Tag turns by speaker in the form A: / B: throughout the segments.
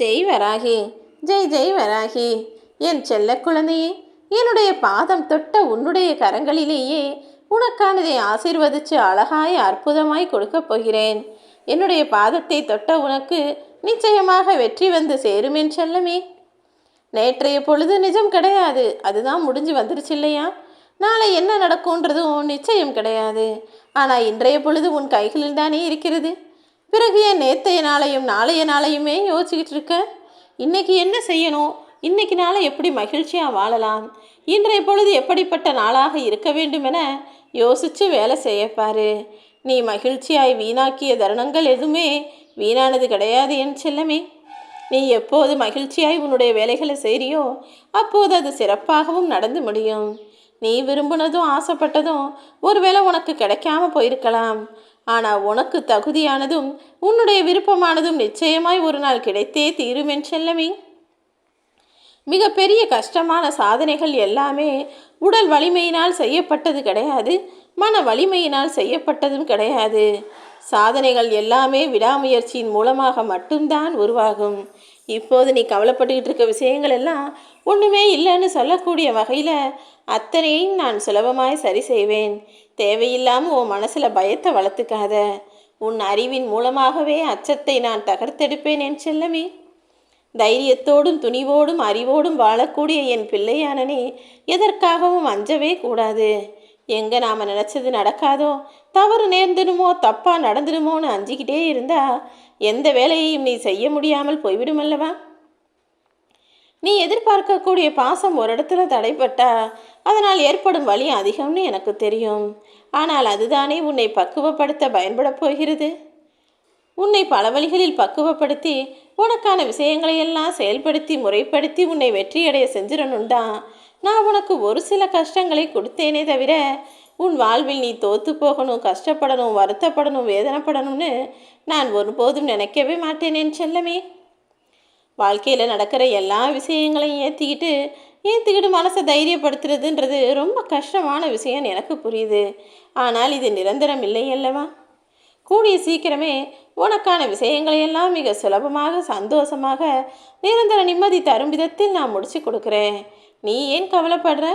A: ஜெய் வராகி ஜெய் ஜெய் வராகி. என் செல்ல குழந்தையே என்னுடைய பாதம் தொட்ட உன்னுடைய கரங்களிலேயே உனக்கானதை ஆசீர்வதித்து அழகாய் அற்புதமாய் கொடுக்கப் போகிறேன். என்னுடைய பாதத்தை தொட்ட உனக்கு நிச்சயமாக வெற்றி வந்து சேரும் என் செல்லமே. நேற்றைய பொழுது நிஜம் கிடையாது அதுதான் முடிஞ்சு வந்துருச்சு இல்லையா? நாளை என்ன நடக்கும்ன்றதும் நிச்சயம் கிடையாது. ஆனால் இன்றைய பொழுது உன் கைகளில் தானே இருக்கிறது? பிறகு ஏன் நேற்றைய நாளையும் நாளைய நாளையுமே யோசிச்சுக்கிட்டு இருக்க இன்னைக்கு என்ன செய்யணும்? இன்னைக்கு நாளை எப்படி மகிழ்ச்சியாக வாழலாம்? இன்றைய பொழுது எப்படிப்பட்ட நாளாக இருக்க வேண்டும் என யோசித்து வேலை செய்யப்பாரு நீ மகிழ்ச்சியாய் வீணாக்கிய தருணங்கள் எதுவுமே வீணானது கிடையாது என் செல்லமே. நீ எப்போது மகிழ்ச்சியாய் உன்னுடைய வேலைகளை செய்கிறியோ அப்போது அது சிறப்பாகவும் நடந்து முடியும். நீ விரும்பினதும் ஆசைப்பட்டதும் ஒருவேளை உனக்கு கிடைக்காம போயிருக்கலாம். ஆனால் உனக்கு தகுதியானதும் உன்னுடைய விருப்பமானதும் நிச்சயமாய் ஒரு நாள் கிடைத்தே தீரும் என் செல்லமே. மிகப்பெரிய கஷ்டமான சாதனைகள் எல்லாமே உடல் வலிமையினால் செய்யப்பட்டது கிடையாது மன வலிமையினால் செய்யப்பட்டதும் கிடையாது. சாதனைகள் எல்லாமே விடாமுயற்சியின் மூலமாக மட்டும்தான் உருவாகும். இப்போது நீ கவலைப்பட்டுக்கிட்டு இருக்க விஷயங்கள் எல்லாம் ஒன்றுமே இல்லைன்னு சொல்லக்கூடிய வகையில் அத்தனையும் நான் சுலபமாய் சரி செய்வேன். தேவையில்லாமல் உன் மனசில் பயத்தை வளர்த்துக்காத. உன் அறிவின் மூலமாகவே அச்சத்தை நான் தகர்த்தெடுப்பேன் என் செல்லமே. தைரியத்தோடும் துணிவோடும் அறிவோடும் வாழக்கூடிய என் பிள்ளையானனே எதற்காகவும் அஞ்சவே கூடாது. எங்கே நாம் நினச்சது நடக்காதோ? தவறு நேர்ந்துடுமோ? தப்பாக நடந்துடுமோன்னு அஞ்சிக்கிட்டே இருந்தா எந்த வேலையையும் நீ செய்ய முடியாமல் போய்விடும் அல்லவா? நீ எதிர்பார்க்கக்கூடிய பாசம் ஒரு இடத்துல தடைப்பட்டா அதனால் ஏற்படும் வழி அதிகம்னு எனக்கு தெரியும். ஆனால் அதுதானே உன்னை பக்குவப்படுத்த பயன்படப் போகிறது? உன்னை பல வழிகளில் பக்குவப்படுத்தி உனக்கான விஷயங்களையெல்லாம் செயல்படுத்தி முறைப்படுத்தி உன்னை வெற்றியடைய செஞ்சிடணும் தான் நான் உனக்கு ஒரு சில கஷ்டங்களை கொடுத்தேனே தவிர உன் வாழ்வில் நீ தோத்து போகணும் கஷ்டப்படணும் வருத்தப்படணும் வேதனைப்படணும்னு நான் ஒருபோதும் நினைக்கவே மாட்டேனேன் செல்லமே. வாழ்க்கையில் நடக்கிற எல்லா விஷயங்களையும் ஏற்றிக்கிட்டு ஏற்றுக்கிட்டு மனசை தைரியப்படுத்துறதுன்றது ரொம்ப கஷ்டமான விஷயம் எனக்கு புரியுது. ஆனால் இது நிரந்தரம் இல்லை அல்லவா? கூடிய சீக்கிரமே உனக்கான விஷயங்களையெல்லாம் மிக சுலபமாக சந்தோஷமாக நிரந்தர நிம்மதி தரும் விதத்தில் நான் முடிச்சு கொடுக்குறேன். நீ ஏன் கவலைப்படுற?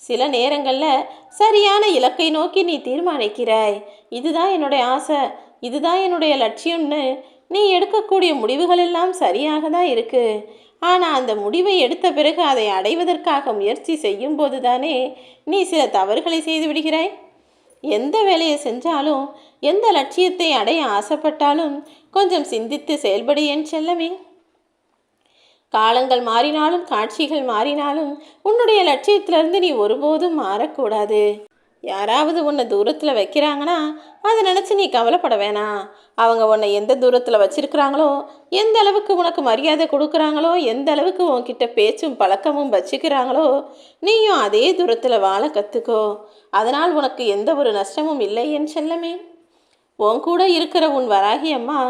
A: சில நேரங்களில் சரியான இலக்கை நோக்கி நீ தீர்மானிக்கிறாய். இதுதான் என்னுடைய ஆசை. இதுதான் என்னுடைய லட்சியம்னு நீ எடுக்கக்கூடிய முடிவுகள் எல்லாம் சரியாக தான் இருக்குது ஆனால் அந்த முடிவை எடுத்த பிறகு அதை அடைவதற்காக முயற்சி செய்யும் போது தானே நீ சில தவறுகளை செய்து விடுகிறாய்? எந்த வேலையை செஞ்சாலும் எந்த லட்சியத்தை அடைய ஆசைப்பட்டாலும் கொஞ்சம் சிந்தித்து செயல்படு என் செல்லமே? காலங்கள் மாறினாலும் காட்சிகள் மாறினாலும் உன்னுடைய லட்சியத்திலிருந்து நீ ஒருபோதும் மாறக்கூடாது. யாராவது உன்னை தூரத்தில் வைக்கிறாங்கன்னா அதை நினச்சி நீ கவலைப்பட வேணாம் அவங்க உன்னை எந்த தூரத்தில் வச்சிருக்கிறாங்களோ எந்த அளவுக்கு உனக்கு மரியாதை கொடுக்குறாங்களோ எந்த அளவுக்கு உன்கிட்ட பேச்சும் பழக்கமும் வச்சுக்கிறாங்களோ நீயும் அதே தூரத்தில் வாழ கற்றுக்கோ அதனால் உனக்கு எந்த ஒரு நஷ்டமும் இல்லை என் செல்லமே. உன் கூட இருக்கிற உன் வராகி அம்மா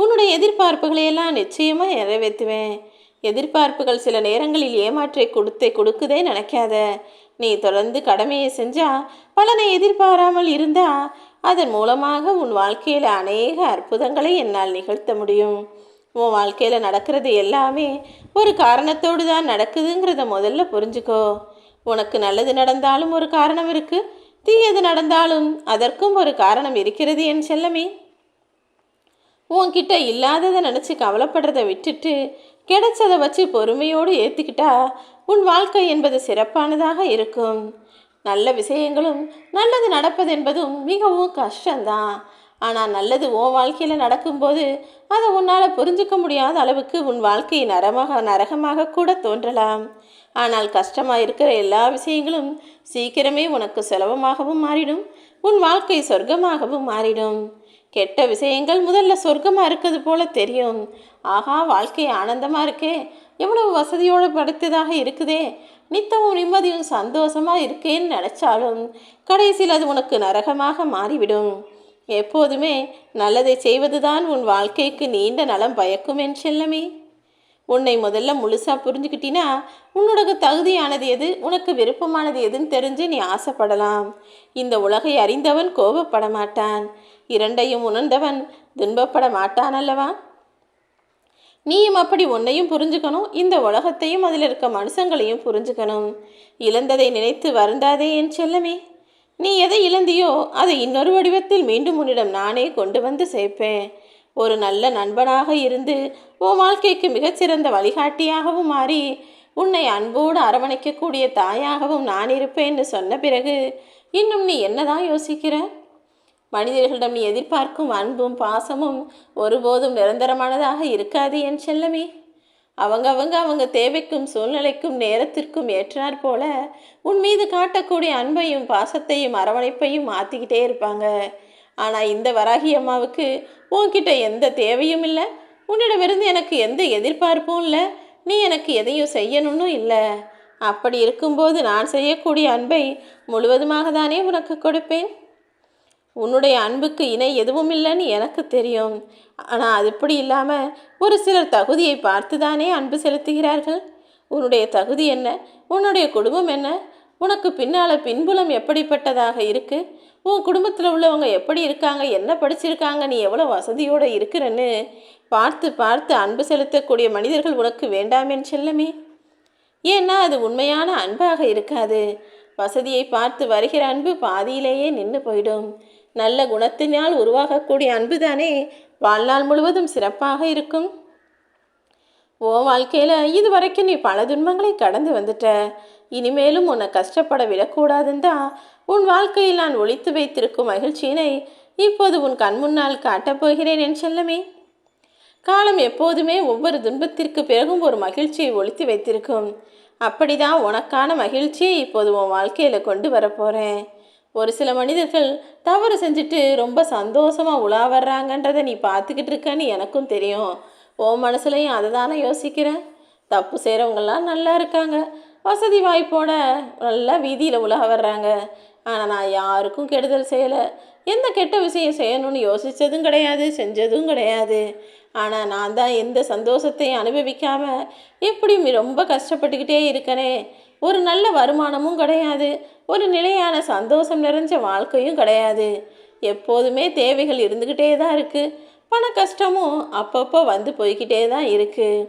A: உன்னுடைய எதிர்பார்ப்புகளையெல்லாம் நிச்சயமாக நிறைவேற்றுவேன். எதிர்பார்ப்புகள் சில நேரங்களில் ஏமாற்றை கொடுத்தே கொடுக்குதே நினைக்காத. நீ தொடர்ந்து கடமையை செஞ்சா பலனை எதிர்பாராமல் இருந்தா அதன் மூலமாக உன் வாழ்க்கையில் அநேக அற்புதங்களை என்னால் நிகழ்த்த முடியும். உன் வாழ்க்கையில் நடக்கிறது எல்லாமே ஒரு காரணத்தோடு தான் நடக்குதுங்கிறத முதல்ல புரிஞ்சுக்கோ. உனக்கு நல்லது நடந்தாலும் ஒரு காரணம் இருக்கு தீயது நடந்தாலும் அதற்கும் ஒரு காரணம் இருக்கிறது என் செல்லமே. உன்கிட்ட இல்லாததை நினச்சி கவலைப்படுறதை விட்டுட்டு கிடைச்சதை வச்சு பொறுமையோடு ஏற்றுக்கிட்டா உன் வாழ்க்கை என்பது சிறப்பானதாக இருக்கும். நல்ல விஷயங்களும் நல்லது நடப்பது என்பதும் மிகவும் கஷ்டம்தான். ஆனால் நல்லது உன் வாழ்க்கையில் நடக்கும்போது அதை உன்னால் புரிஞ்சுக்க முடியாத அளவுக்கு உன் வாழ்க்கை நரமாக நரகமாக கூட தோன்றலாம். ஆனால் கஷ்டமாக இருக்கிற எல்லா விஷயங்களும் சீக்கிரமே உனக்கு சுலபமாகவும் மாறிடும் உன் வாழ்க்கை சொர்க்கமாகவும் மாறிடும். கெட்ட விஷயங்கள் முதல்ல சொர்க்கமாக இருக்கிறது போல தெரியும். ஆகா வாழ்க்கை ஆனந்தமாக இருக்கே. எவ்வளவு வசதியோடு படுத்ததாக இருக்குதே. நித்தமும் நிம்மதியும் சந்தோஷமாக இருக்கேன்னு நினச்சாலும் கடைசியில் அது உனக்கு நரகமாக மாறிவிடும். எப்போதுமே நல்லதை செய்வதுதான் உன் வாழ்க்கைக்கு நீண்ட நலம் பயக்கும் என் செல்லமே. உன்னை முதல்ல முழுசாக புரிஞ்சுக்கிட்டினா உன்னோட தகுதியானது எது உனக்கு விருப்பமானது எதுன்னு தெரிஞ்சு நீ ஆசைப்படலாம். இந்த உலகை அறிந்தவன் கோபப்பட மாட்டான். இரண்டையும் உணர்ந்தவன் துன்பப்பட மாட்டான் அல்லவா? நீயும் அப்படி உன்னையும் புரிஞ்சுக்கணும் இந்த உலகத்தையும் அதில் இருக்க மனுஷங்களையும் புரிஞ்சுக்கணும். இழந்ததை நினைத்து வருந்தாதே என் செல்லமே. நீ எதை இழந்தியோ அதை இன்னொரு வடிவத்தில் மீண்டும் உன்னிடம் நானே கொண்டு வந்து சேர்ப்பேன். ஒரு நல்ல நண்பனாக இருந்து உன் வாழ்க்கைக்கு மிகச்சிறந்த வழிகாட்டியாகவும் மாறி உன்னை அன்போடு அரவணைக்கக்கூடிய தாயாகவும் நான் இருப்பேன்னு சொன்ன பிறகு இன்னும் நீ என்னதான் யோசிக்கிற? மனிதர்களிடம் நீ எதிர்பார்க்கும் அன்பும் பாசமும் ஒருபோதும் நிரந்தரமானதாக இருக்காது என் செல்லமே. அவங்க அவங்க அவங்க தேவைக்கும் சூழ்நிலைக்கும் நேரத்திற்கும் ஏற்றாற் போல உன் மீது காட்டக்கூடிய அன்பையும் பாசத்தையும் அரவணைப்பையும் மாற்றிக்கிட்டே இருப்பாங்க. ஆனால் இந்த வராகி அம்மாவுக்கு உன்கிட்ட எந்த தேவையும் இல்லை. உன்னிடமிருந்து எனக்கு எந்த எதிர்பார்ப்பும் இல்லை. நீ எனக்கு எதையும் செய்யணும்னு இல்லை. அப்படி இருக்கும்போது நான் செய்யக்கூடிய அன்பை முழுவதுமாக தானே உனக்கு கொடுப்பேன்? உன்னுடைய அன்புக்கு இணை எதுவும் இல்லைன்னு எனக்கு தெரியும். ஆனால் அது இப்படி இல்லாமல் ஒரு சிலர் தகுதியை பார்த்து தானே அன்பு செலுத்துகிறார்கள்? உன்னுடைய தகுதி என்ன? உன்னுடைய குடும்பம் என்ன? உனக்கு பின்னால் பின்புலம் எப்படிப்பட்டதாக இருக்குது உன் குடும்பத்தில் உள்ளவங்க எப்படி இருக்காங்க? என்ன படிச்சிருக்காங்க? நீ எவ்வளோ வசதியோடு இருக்கிறன்னு பார்த்து பார்த்து அன்பு செலுத்தக்கூடிய மனிதர்கள் உனக்கு வேண்டாமேன்னு செல்லமே. ஏன்னா அது உண்மையான அன்பாக இருக்காது. வசதியை பார்த்து வருகிற அன்பு பாதியிலேயே நின்று போயிடும். நல்ல குணத்தினால் உருவாகக்கூடிய அன்பு தானே வாழ்நாள் முழுவதும் சிறப்பாக இருக்கும். உன் வாழ்க்கையில் இது வரைக்கும் நீ பல துன்பங்களை கடந்து வந்துட்ட. இனிமேலும் உன்னை கஷ்டப்பட விடக்கூடாதுன்னு தான் உன் வாழ்க்கையில் நான் ஒழித்து வைத்திருக்கும் மகிழ்ச்சியினை இப்போது உன் கண் முன்னால் காட்டப் போகிறேன் என் செல்லமே. காலம் எப்போதுமே ஒவ்வொரு துன்பத்திற்கு பிறகும் ஒரு மகிழ்ச்சியை ஒழித்து வைத்திருக்கும். அப்படிதான் உனக்கான மகிழ்ச்சியை இப்போது உன் வாழ்க்கையில் கொண்டு வரப்போகிறேன் ஒரு சில மனிதர்கள் தவறு செஞ்சுட்டு ரொம்ப சந்தோஷமாக உலா வர்றாங்கன்றதை நீ பார்த்துக்கிட்டு இருக்கன்னு எனக்கும் தெரியும். ஓ மனசுலையும் அதை தானே யோசிக்கிறேன் தப்பு செய்கிறவங்கெல்லாம் நல்லா இருக்காங்க. வசதி வாய்ப்போட நல்லா வீதியில் உலக வர்றாங்க. ஆனால் நான் யாருக்கும் கெடுதல் செய்யலை. எந்த கெட்ட விஷயம் செய்யணும்னு யோசித்ததும் கிடையாது செஞ்சதும் கிடையாது. ஆனால் நான் தான் எந்த சந்தோஷத்தையும் அனுபவிக்காமல் எப்படி ரொம்ப கஷ்டப்பட்டுக்கிட்டே இருக்கனே. ஒரு நல்ல வருமானமும் கிடையாது. ஒரு நிலையான சந்தோஷம் நிறைஞ்ச வாழ்க்கையும் கிடையாது. எப்போதுமே தேவைகள் இருந்துக்கிட்டே தான் இருக்குது பண கஷ்டமும் அப்பப்போ வந்து போய்கிட்டே தான் இருக்குது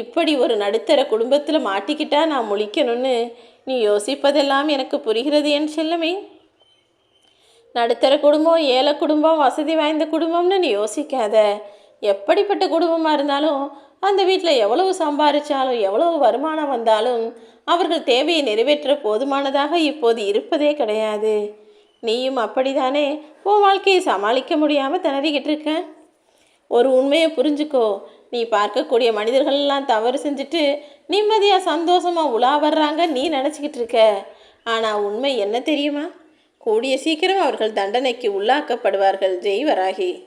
A: இப்படி ஒரு நடுத்தர குடும்பத்தில் மாட்டிக்கிட்டா நான் முழிக்கணும்னு நீ யோசிப்பதெல்லாம் எனக்கு புரிகிறது என் செல்லமே. நடுத்தர குடும்பம் ஏழை குடும்பம் வசதி வாய்ந்த குடும்பம்னு நீ யோசிக்காத. எப்படிப்பட்ட குடும்பமாக இருந்தாலும் அந்த வீட்டில் எவ்வளவு சம்பாதிச்சாலும் எவ்வளவு வருமானம் வந்தாலும் அவர்கள் தேவையை நிறைவேற்ற போதுமானதாக இப்போது இருப்பதே கிடையாது. நீயும் அப்படிதானே உன் வாழ்க்கையை சமாளிக்க முடியாமல் திணறிக்கிட்டு இருக்க? ஒரு உண்மையை புரிஞ்சுக்கோ. நீ பார்க்கக்கூடிய மனிதர்கள்லாம் தவறு செஞ்சுட்டு நிம்மதியாக சந்தோஷமாக உலா வர்றாங்க நீ நினச்சிக்கிட்டு இருக்க. ஆனால் உண்மை என்ன தெரியுமா? கூடிய சீக்கிரம் அவர்கள் தண்டனைக்கு உள்ளாக்கப்படுவார்கள் ஜெய்வராகி.